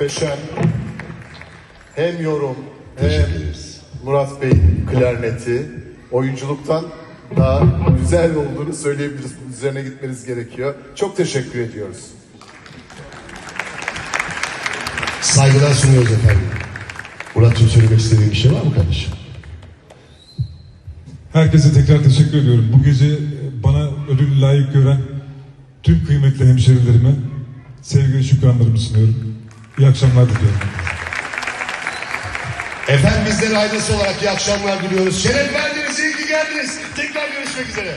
muhteşem. Hem yorum hem. Murat Bey klarneti oyunculuktan daha güzel olduğunu söyleyebiliriz. Bunun üzerine gitmeniz gerekiyor. Çok teşekkür ediyoruz. Saygılar sunuyoruz efendim. Murat'cığım söylemek istediğin bir şey var mı kardeşim? Herkese tekrar teşekkür ediyorum. Bu gece bana ödül layık gören tüm kıymetli hemşerilerime sevgi ve şükranlarımı sunuyorum. İyi akşamlar diliyorum. Efendim bizler ailesi olarak iyi akşamlar diliyoruz. Şeref verdiniz, iyi ki geldiniz. Tekrar görüşmek üzere.